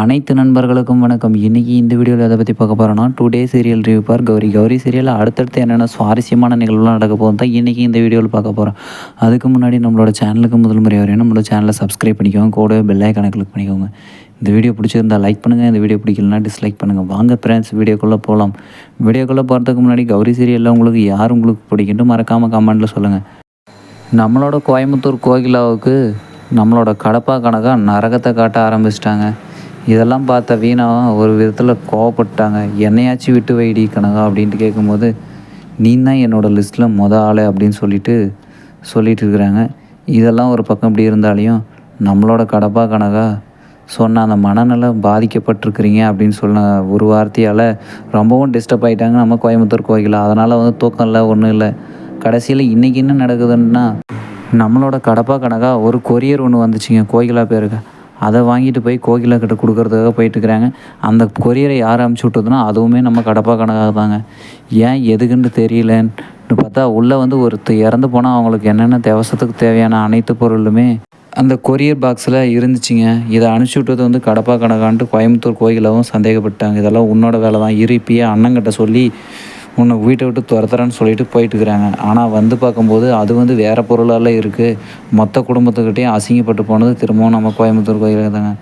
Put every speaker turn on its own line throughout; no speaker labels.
அனைத்து நண்பர்களுக்கும் வணக்கம். இன்றைக்கி இந்த வீடியோவில் எதை பற்றி பார்க்க போகிறோன்னா today serial review for Gauri Gauri சீரியலில் அடுத்தடுத்து என்னென்ன சுவாரஸ்யமான நிகழ்வுலாம் நடக்க போகும் தான் இன்றைக்கி இந்த வீடியோவில் பார்க்க போகிறோம் அதுக்கு முன்னாடி நம்மளோட சேனலுக்கு முதல் முறை வரையும் நம்மளோட சேனலை சப்ஸ்கிரைப் பண்ணிக்கோங்க. கூடவே பெல்லைக்கான கிளிக் பண்ணிக்கோங்க. இந்த வீடியோ பிடிச்சிருந்தா லைக் பண்ணுங்கள் இந்த வீடியோ பிடிக்கலனா டிஸ்லைக் பண்ணுங்கள் வாங்க ஃப்ரெண்ட்ஸ் வீடியோக்குள்ளே போகலாம் வீடியோக்குள்ளே போகிறதுக்கு முன்னாடி கௌரி சீரியலில் உங்களுக்கு யார் உங்களுக்கு பிடிக்குன்ட்டு மறக்காமல் கமெண்ட்டில் சொல்லுங்கள் நம்மளோட கோயம்புத்தூர் கோகிலாவுக்கு நம்மளோட கடப்பா கணக்காக நரகத்தை காட்ட ஆரம்பிச்சிட்டாங்க. இதெல்லாம் பார்த்த வீணா ஒரு விதத்தில் கோவப்பட்டாங்க. என்னையாச்சும் விட்டு வைடி கனகா அப்படின்ட்டு கேட்கும்போது நீ தான் என்னோடய லிஸ்ட்டில் மொத ஆள் அப்படின்னு சொல்லிட்டு சொல்லிட்டு இருக்கிறாங்க. இதெல்லாம் ஒரு பக்கம் இப்படி இருந்தாலையும் நம்மளோட கடப்பா கனகா சொன்ன அந்த மனநல பாதிக்கப்பட்டிருக்கிறீங்க அப்படின்னு சொன்ன ஒரு வார்த்தையால் ரொம்பவும் டிஸ்டர்ப் ஆகிட்டாங்க நம்ம கோயம்புத்தூர் கோயிலில். அதனால் வந்து தூக்கம் இல்லை ஒன்றும் இல்லை. கடைசியில் இன்றைக்கி என்ன நடக்குதுன்னா நம்மளோட கடப்பா கணக்காக ஒரு கொரியர் ஒன்று வந்துச்சுங்க கோயிலாக பேருக்கு. அதை வாங்கிட்டு போய் கோகிலா கிட்ட கொடுக்கறதுக்காக போயிட்டுருக்குறாங்க. அந்த கொரியரை யார் அமுச்சு விட்டதுன்னா அதுவுமே நம்ம கடப்பா கணக்காக தாங்க. ஏன் எதுக்குன்னு தெரியலன்னு பார்த்தா உள்ளே வந்து ஒருத்தர் இறந்து போனால் அவங்களுக்கு என்னென்ன தேவசத்துக்கு தேவையான அனைத்து பொருளுமே அந்த கொரியர் பாக்ஸில் இருந்துச்சுங்க. இதை அனுப்பிச்சி விட்டது வந்து கடப்பா கணக்கான்ட்டு கோயம்புத்தூர் கோயிலாகவும் சந்தேகப்பட்டாங்க. இதெல்லாம் உன்னோட வேலை தான் இரு இப்பயே அண்ணங்கிட்ட சொல்லி உன்னை வீட்டை விட்டு துரத்துறேன்னு சொல்லிட்டு போயிட்டுருக்குறாங்க. ஆனால் வந்து பார்க்கும்போது அது வந்து வேறு பொருளால் இருக்குது மொத்த குடும்பத்துக்கிட்டேயும் அசிங்கப்பட்டு போனது திரும்பவும் நம்ம கோயம்புத்தூர் கோயிலுக்கு தாங்க.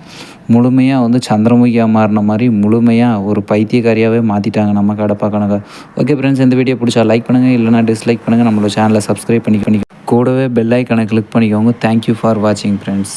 முழுமையாக வந்து சந்திரமுகியாக மாறின மாதிரி முழுமையாக ஒரு பைத்தியக்காரியாகவே மாற்றிட்டாங்க நம்ம கடப்பா கணக்கை ஓகே ஃப்ரெண்ட்ஸ் இந்த வீடியோ பிடிச்சா லைக் பண்ணுங்கள் இல்லைனா டிஸ்லைக் பண்ணுங்கள் நம்மளோட சேனலை சப்ஸ்கிரைப் பண்ணி பண்ணி கூடவே பெல் ஐக்கனை கிளிக் பண்ணிக்கோங்க. தேங்க்யூ ஃபார் வாட்சிங் ஃப்ரெண்ட்ஸ்